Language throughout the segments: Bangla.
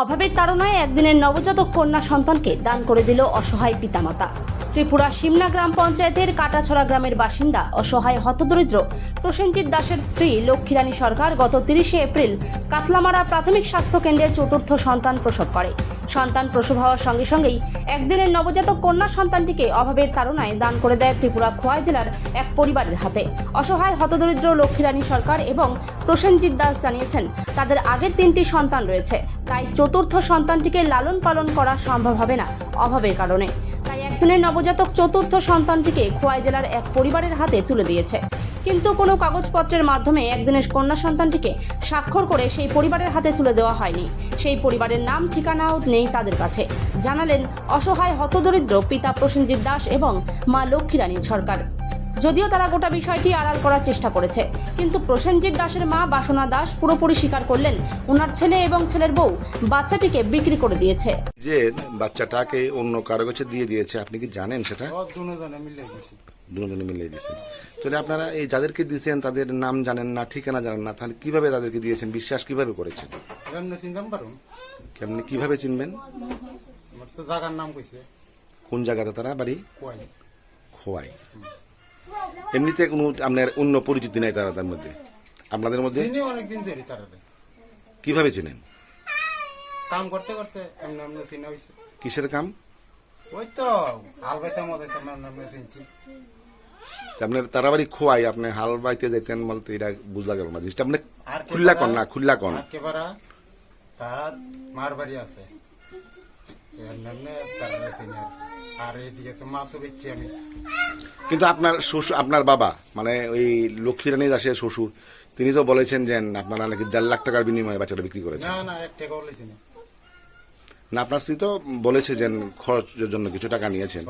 অভাবের তাড়নায় একদিনের নবজাতক কন্যা সন্তানকে দান করে দিল অসহায় পিতামাতা। ত্রিপুরা সিমনা গ্রাম পঞ্চায়েতের কাটাছড়া গ্রামের বাসিন্দা অসহায় হতদরিদ্র প্রসেনজিৎ দাসের স্ত্রী লক্ষ্মীরানী সরকার গত তিরিশে এপ্রিল কাতলামারা প্রাথমিক স্বাস্থ্য কেন্দ্রে চতুর্থ সন্তান প্রসব করে। সন্তান প্রসব হওয়ার সঙ্গে সঙ্গেই একদিনের নবজাতক কন্যা সন্তানটিকে অভাবের তাড়নায় দান করে দেয় ত্রিপুরা খোয়াই জেলার এক পরিবারের হাতে। অসহায়, হতদরিদ্র লক্ষ্মীরানী সরকার এবং প্রসেনজিৎ দাস জানিয়েছেন, তাদের আগের তিনটি সন্তান রয়েছে। তাই চতুর্থ সন্তানটিকে লালন পালন করা সম্ভব হবে না, অভাবের কারণে। তাই একদিনের নবজাতক চতুর্থ সন্তানটিকে খোয়াই জেলার এক পরিবারের হাতে তুলে দিয়েছে। কিন্তু কোনো কাগজপত্রের মাধ্যমে একদিনের কন্যা সন্তানটিকে স্বাক্ষর করে সেই পরিবারের হাতে তুলে দেওয়া হয়নি। সেই পরিবারের নাম ঠিকানাও নেই তাদের কাছে। জানালেন অসহায় হতদরিদ্র পিতা প্রসেনজিৎ দাস এবং মা লক্ষ্মীরানী সরকার। যদিও তারা গোটা বিষয়টি আড়াল করার চেষ্টা করেছে কিন্তু প্রসেনজিৎ দাসের মা বাসনা দাস পুরোপুরি স্বীকার করলেন ওনার ছেলে এবং ছেলের বউ বাচ্চাটিকে বিক্রি করে দিয়েছে। যে বাচ্চাটাকে অন্য কারও কাছে দিয়ে দিয়েছে আপনি কি জানেন সেটা? দুজনে মিলে দিয়েছেন। তাহলে আপনারা এই যাদেরকে দিয়েছেন তাদের নাম জানেন না ঠিকানা জানেন না তাহলে কীভাবে তাদেরকে দিয়েছেন বিশ্বাস কীভাবে করেছেন? কেমনি কীভাবে চিনবেন? জায়গার নাম কইছে। কোন জায়গাতে তারা? বাড়ি? খোয়াই। এমনিতে কোনো আপনার অন্য পরিচিতি নাই তারা তার মধ্যে? আপনাদের মধ্যে? অনেকদিন ধরে তারা কীভাবে চিনেন? কাম করতে করতে এমনি এমনি চিনা হয়েছে কিসের কাম? ওই তো হাল মধ্যে এমনি এমনি চিনছি। তা আপনার তারা বাড়ি খোয়াই আপনি হাল বাইতে যাইতেন বলতে এটা বুঝলা গেল না জিনিসটা। আপনি খুল্লা কন না খুল্লা কন। তার মার বাড়ি আছে। আর। তো মাছও বেচছি আমি। কিন্তু আপনার শ্বশুর আপনার বাবা মানে ওই লক্ষ্মীরানী দাসের শ্বশুর তিনি তো বলেছেন যে আপনারা নাকি দেড় লাখ টাকার বিনিময়ে বাচ্চাটা বিক্রি করেছেন। না না এক টাকা বলেছি না। না আপনার স্ত্রী তো বলেছে যে খরচের জন্য কিছু টাকা নিয়েছেন।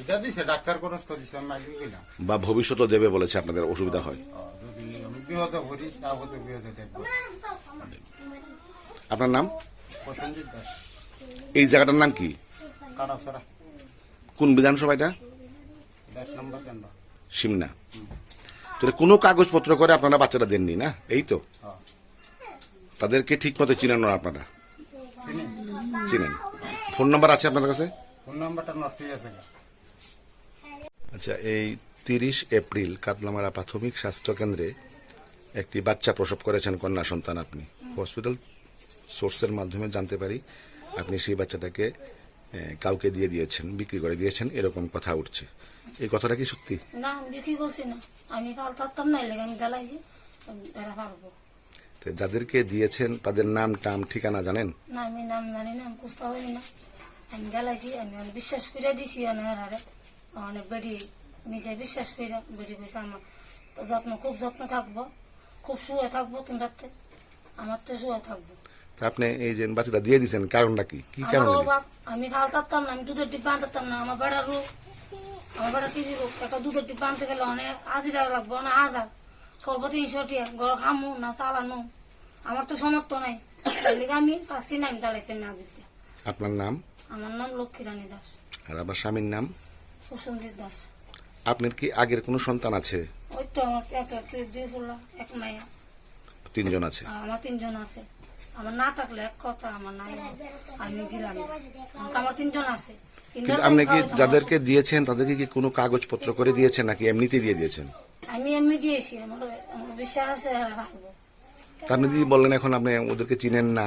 এটা দিছে ডাক্তার কোনো দিছে আমি মাইকে গেলাম বা ভবিষ্যতও দেবে বলেছে আপনাদের অসুবিধা হয়। যদি আমি বিহত ভরি তারপরে বিহত দেখব। আপনার নাম? প্রসেনজিৎ দাস। এই জায়গাটার নাম কি? কাটাছড়া কোন বিধানসভা এটা নম্বর কেন্দ্র। সিমনা। তাহলে কোনো কাগজপত্র করে আপনারা বাচ্চাটা দেননি না? এই তো। তাদেরকে ঠিক মতো চিনেন না আপনারা? চিনি চিনেন। ফোন নাম্বার আছে আপনার কাছে? ফোন নাম্বারটা নষ্ট হয়ে গেছে। আচ্ছা এই তিরিশ এপ্রিল কাতলামারা প্রাথমিক স্বাস্থ্য কেন্দ্রে একটি বাচ্চা প্রসব করেছেন কন্যা সন্তান আপনি। হসপিটাল সোর্সের মাধ্যমে জানতে পারি আপনি সেই বাচ্চাটাকে কাউকে দিয়ে দিয়েছেন বিক্রি করে দিয়েছেন এরকম কথা উঠছে। এই কথাটা কি সত্যি? না আমি বিক্রি করছি না। আমি না আমি জ্বালাইছি এটা পারব। যাদেরকে দিয়েছেন তাদের নাম টাম ঠিকানা জানেন? না আমি নাম জানি না আমি কুস্তা হই না। আমি জ্বালাইছি আমি বিশ্বাস করে দিছি অনেক অনেক বেড়ি নিচে বিশ্বাস করে বেড়ি কইছে আমার। তো যত্ন খুব যত্ন থাকব খুব শুয়ে থাকব তোমরা আমার তো শুয়ে থাকব আপনি এই যে বাচ্চাটা দিয়ে দিয়েছেন কারণটা কি? কি কারণে? আমি ফাল থাকতাম না আমি দুধের ডিব্বা আনতাম না আমার বেড়ার রোগ আমার বেড়া টিভি রোগ? একটা দুধের ডিব্বা আনতে গেলে অনেক হাজিরা লাগবে অনেক হাজার। সর্ব তিনশো টিয়া ঘর খামু না চালানো আমার তো সমর্থ নাই। আমি পাচ্ছি না আমি চালাইছি না আপনার নাম? আমার নাম লক্ষ্মীরানী দাস। আর আমার স্বামীর নাম? দাস আপনার কি আগের কোনো সন্তান আছে? ওই তো আমার একটা দুই ফুলা এক মাইয়া তিনজন আছে। আমার তিনজন আছে। আমার না থাকলে এক কথা আমার নাই। আমি দিলাম। আমার তিনজন আছে। কিন্তু আপনি কি যাদেরকে দিয়েছেন তাদেরকে কি কোনো কাগজপত্র করে দিয়েছেন নাকি এমনিতে দিয়ে দিয়েছেন? আমি এমনি দিয়েছি। আমার আমার বিশ্বাস আছে রাখব তা আপনি যদি বললেন এখন আপনি ওদেরকে চিনেন না।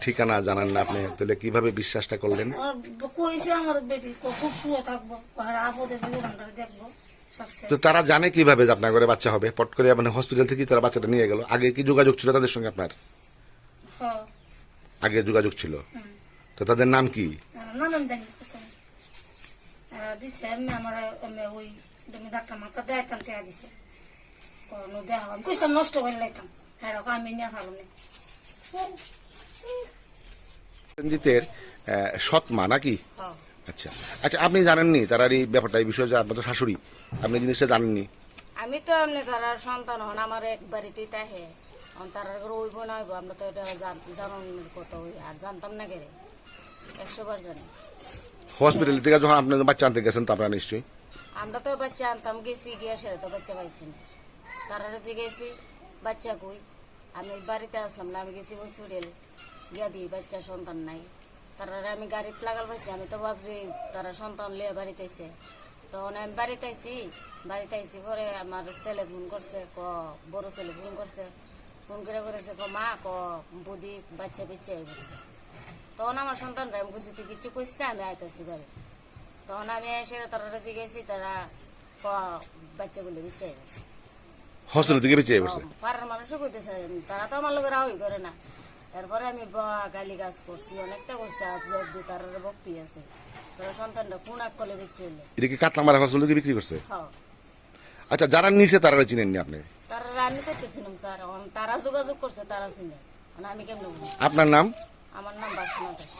ঠিকানা জানান না আপনি তাহলে কীভাবে বিশ্বাসটা করলেন? কইছে আমার বেটি খুব শুয়ে থাকব আর আপদে দেখব তো তারা জানে কীভাবে আপনার ঘরে বাচ্চা হবে? পট করে মানে হসপিটাল থেকে তারা বাচ্চাটা নিয়ে গেল। আগে কি যোগাযোগ ছিল তাদের সঙ্গে আপনার? হ্যাঁ। আগে যোগাযোগ ছিল। তো তাদের নাম কি? নষ্ট করে লাইতাম। হ্যাঁ আমি নিয়ে পারো না রঞ্জিতের আহ, সৎ মা নাকি? হ্যাঁ। আচ্ছা। আচ্ছা আপনি জানেননি তার এই ব্যাপারটা এই বিষয়ে আপনার তো শাশুড়ি। আপনি জিনিসটা জানেননি। আমি তো এমনি তার সন্তান হন আমার এক বাড়িতেই তাহে তার ওইব না হইব আমরা তো এটা জানানোর কথা হই আর জানতাম না কেরে। একশো বার জানি। হসপিটাল থেকে যখন আপনি বাচ্চা আনতে গেছেন তো আপনারা নিশ্চয়ই? আমরা তো বাচ্চা আনতাম গেছি গিয়া সেরে তো বাচ্চা পাইছি না। তারা যে গেছি বাচ্চা কই? আমি বাড়িতে আসলাম না আমি গেছি হসপিটালে গিয়া দিই বাচ্চা সন্তান নাই। তারা আমি গাড়িতে লাগাল পাইছি আমি তো ভাবছি তারা সন্তান লিয়ে বাড়িতে আইছে। তখন আমি বাড়িতে আইছি বাড়িতে আইছি পরে আমার ছেলে ফোন করছে ক বড় ছেলে ফোন করছে। ফোন করে করেছে ক মা ক বুদি বাচ্চা পিচ্ছে আইব তখন আমার সন্তানরা আমি বুঝি তুই কিছু কইস না আমি আইতেছি বাড়ি। তখন আমি এসে তারা জিজ্ঞেসি তারা ক বাচ্চা বলে পিচ্ছে আইব হসপিটাল থেকে পাড়ার মানুষও কইতেছে তারা তো আমার লোকের রাহুই করে না। এরপরে আমি গালি গাছ করছি অনেকটা করছি যদি তার ভক্তি আছে। তারা সন্তানটা কোন এক কলে বিচ্ছে এটা কি কাতলা মারা ফসল বিক্রি করছে? হ্যাঁ। আচ্ছা যারা নিছে তারা চিনেননি আপনি? তারা আমি দেখতেছিলাম স্যার। তারা যোগাযোগ করছে তারা চিনে। মানে আমি কেমন আপনার নাম? আমার নাম বাসনা দাস।